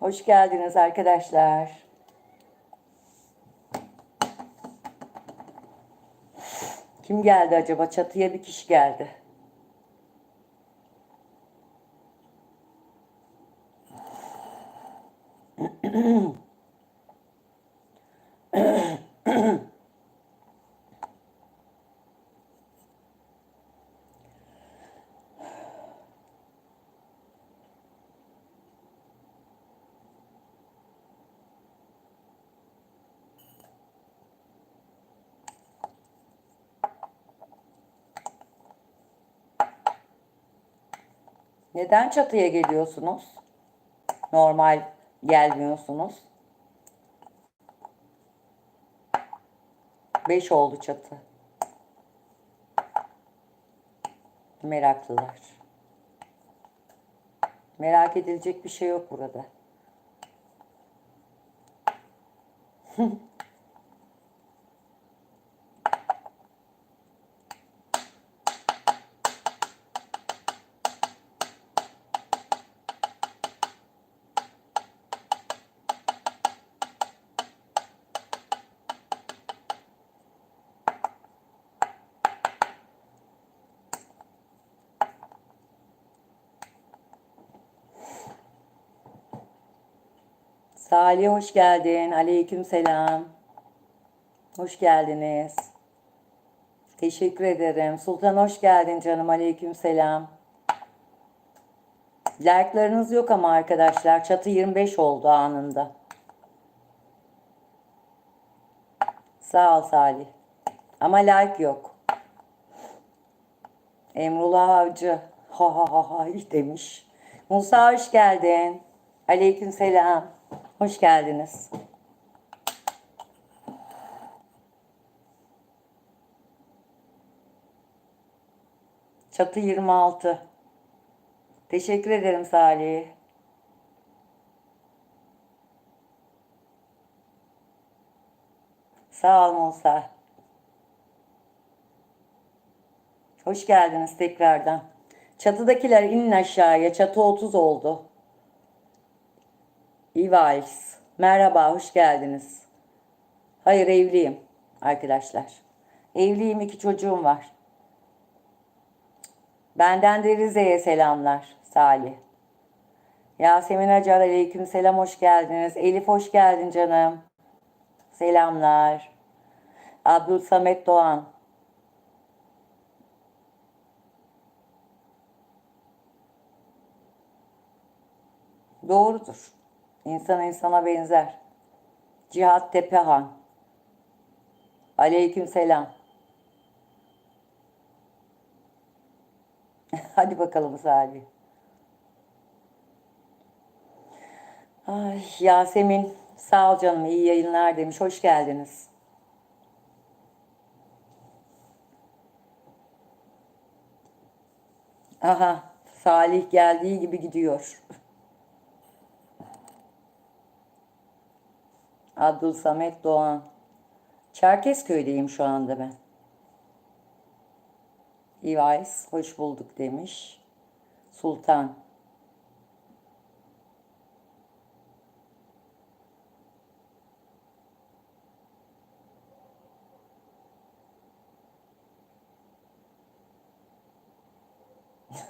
Hoş geldiniz arkadaşlar. Kim geldi acaba? Çatıya bir kişi geldi. Neden çatıya geliyorsunuz? Normal gelmiyorsunuz. Beş oldu çatı. Meraklılar. Merak edilecek bir şey yok burada. Salih hoş geldin. Aleyküm selam. Hoş geldiniz. Teşekkür ederim. Sultan hoş geldin canım. Aleyküm selam. Like'larınız yok ama arkadaşlar. Çatı 25 oldu anında. Sağ ol Salih. Ama like yok. Emrullah Avcı. Ha ha ha ha demiş. Musa hoş geldin. Aleyküm selam. Hoş geldiniz. Çatı 26. Teşekkür ederim Salih. Sağ ol Musa. Hoş geldiniz tekrardan. Çatıdakiler inin aşağıya. Çatı 30 oldu. Evals. Merhaba, hoş geldiniz. Hayır, evliyim arkadaşlar. Evliyim, iki çocuğum var. Benden de Rize'ye selamlar Salih. Yasemin Acar aleyküm selam hoş geldiniz. Elif hoş geldin canım. Selamlar. Abdül Samet Doğan. Doğrudur. İnsan insana benzer. Cihat Tepehan. Aleyküm selam. Hadi bakalım Salih. Ay Yasemin sağ ol canım iyi yayınlar demiş. Hoş geldiniz. Aha Salih geldiği gibi gidiyor. Abdül Samet Doğan. Çerkezköy'deyim şu anda ben. Ivais, hoş bulduk demiş. Sultan.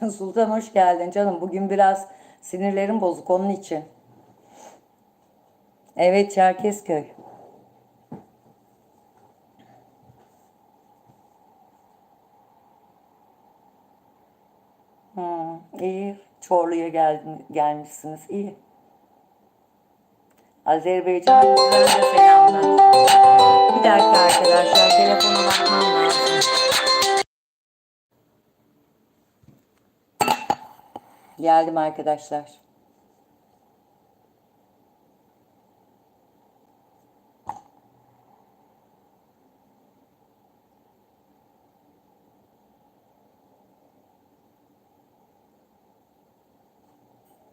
Sultan hoş geldin canım. Bugün biraz sinirlerim bozuk onun için. Evet Çerkezköy. Hmm, iyi. Çorlu'ya geldin, gelmişsiniz. İyi. Azerbaycan de selamlar. Bir dakika arkadaşlar. Telefona bakmam lazım. Geldim arkadaşlar.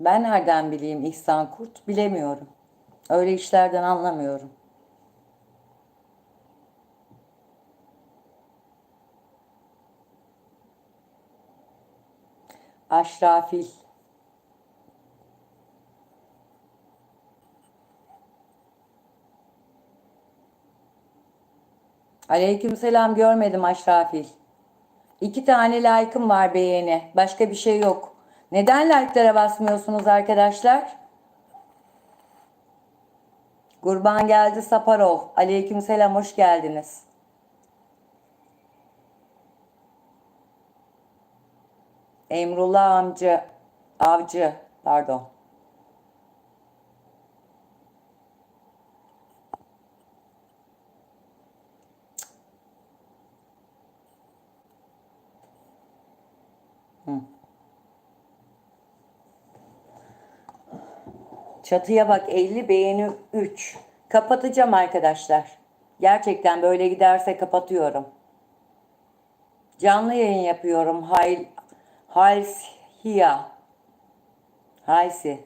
Ben nereden bileyim İhsan Kurt? Bilemiyorum. Öyle işlerden anlamıyorum. Aşrafil. Aleykümselam görmedim Aşrafil. İki tane like'ım var beğeni. Başka bir şey yok. Neden like'lara basmıyorsunuz arkadaşlar? Kurban geldi Saparov. Aleykümselam hoş geldiniz. Emrullah amca avcı pardon. Çatıya bak 50 beğeni 3. Kapatacağım arkadaşlar. Gerçekten böyle giderse kapatıyorum. Canlı yayın yapıyorum. Hayl Halsiya. Haysi.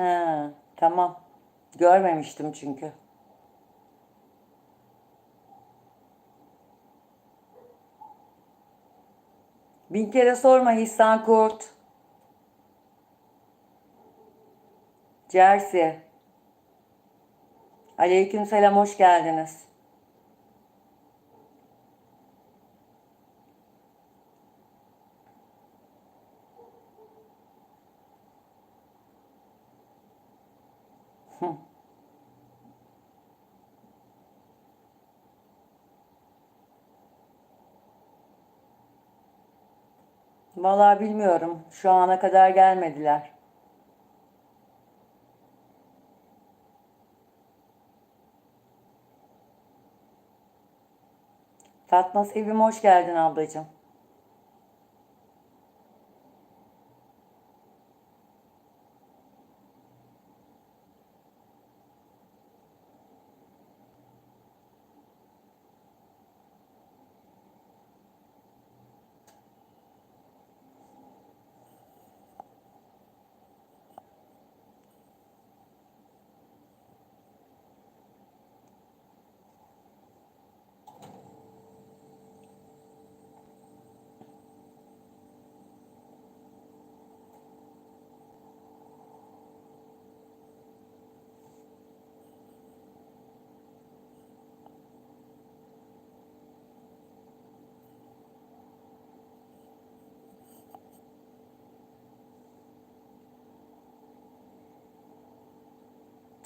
Ha, tamam. Görmemiştim çünkü. Bin kere sorma İhsan Kurt. Cersi. Aleykümselam hoş geldiniz. Vallahi bilmiyorum. Şu ana kadar gelmediler. Fatma Sevim hoş geldin ablacığım.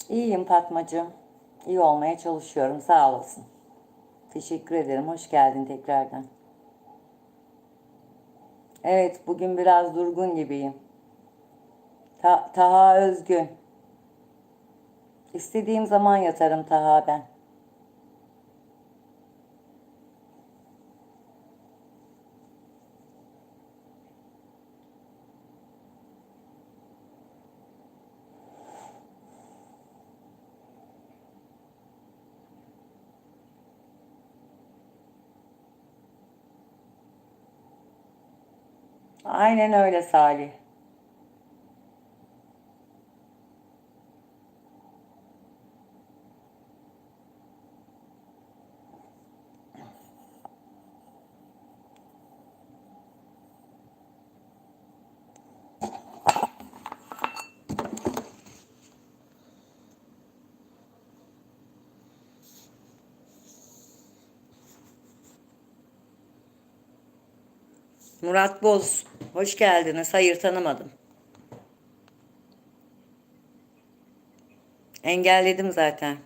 İyiyim Fatmacığım. İyi olmaya çalışıyorum. Sağ olasın. Teşekkür ederim. Hoş geldin tekrardan. Evet, bugün biraz durgun gibiyim. Ta Taha Özgün. İstediğim zaman yatarım Taha ben. Aynen öyle Salih. Murat Boz, hoş geldiniz. Hayır tanımadım. Engelledim zaten.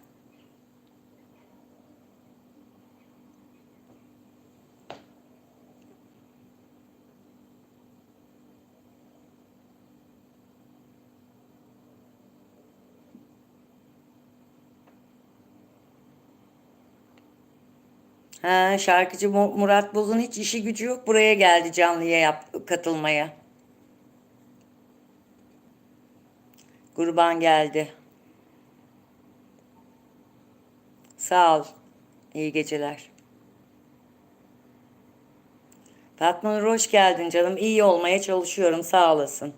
Ha, şarkıcı Mu- Murat Boz'un hiç işi gücü yok. Buraya geldi canlıya yap katılmaya. Kurban geldi. Sağ ol. İyi geceler. Fatma Nur hoş geldin canım. İyi olmaya çalışıyorum. Sağ olasın.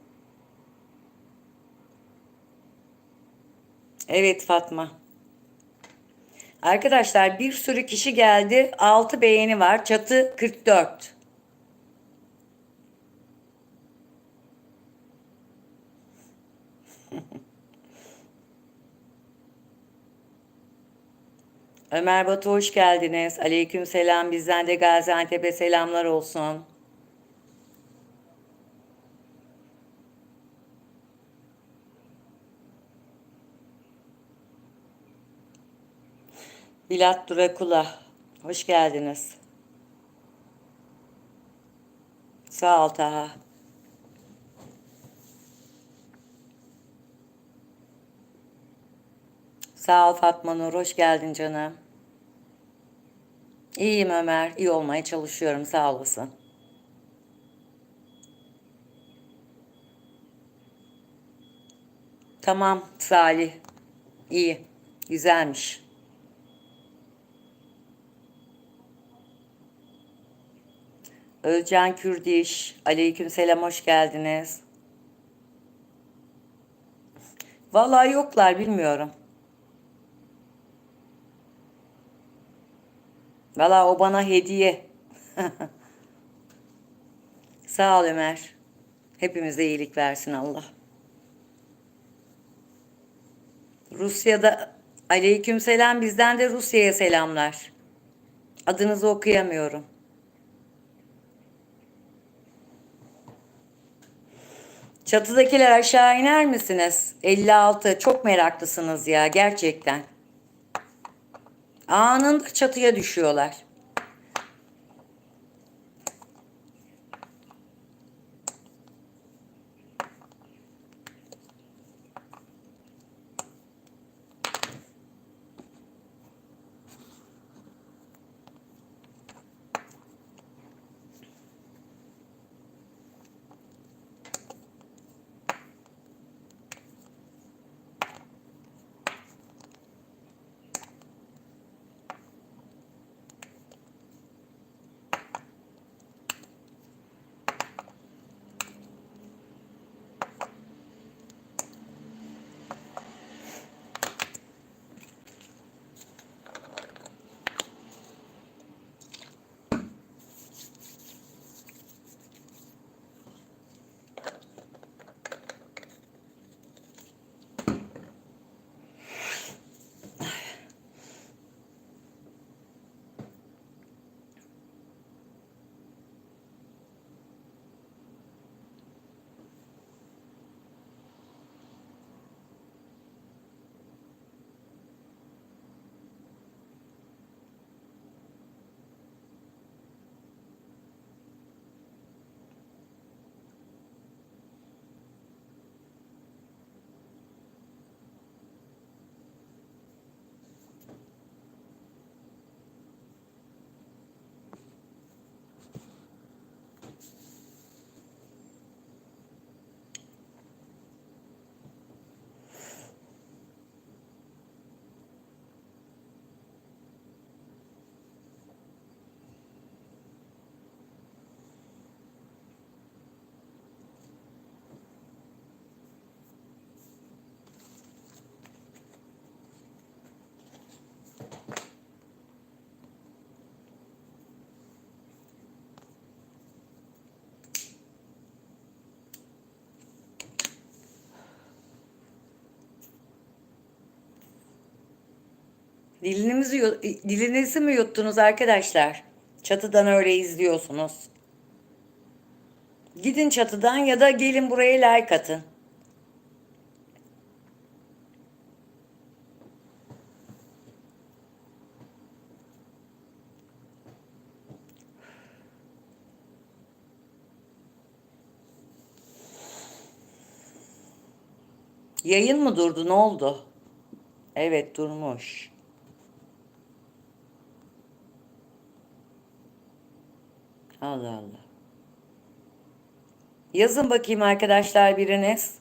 Evet Fatma. Arkadaşlar bir sürü kişi geldi. 6 beğeni var. Çatı 44. Ömer Batu hoş geldiniz. Aleyküm selam. Bizden de Gaziantep'e selamlar olsun. Bilat Durakula. Hoş geldiniz. Sağ ol Taha. Sağ ol Fatma Nur. Hoş geldin canım. İyiyim Ömer. İyi olmaya çalışıyorum. Sağ olasın. Tamam Salih. İyi. Güzelmiş. Özcan Kürdiş. Aleyküm selam. Hoş geldiniz. Vallahi yoklar bilmiyorum. Vallahi o bana hediye. Sağ ol Ömer. Hepimize iyilik versin Allah. Rusya'da aleyküm selam bizden de Rusya'ya selamlar. Adınızı okuyamıyorum. Çatıdakiler aşağı iner misiniz? 56. Çok meraklısınız ya gerçekten. Anında çatıya düşüyorlar. Dilinizi, dilinizi mi yuttunuz arkadaşlar? Çatıdan öyle izliyorsunuz. Gidin çatıdan ya da gelin buraya like atın. Yayın mı durdu? Ne oldu? Evet durmuş. Allah Allah. Yazın bakayım arkadaşlar biriniz.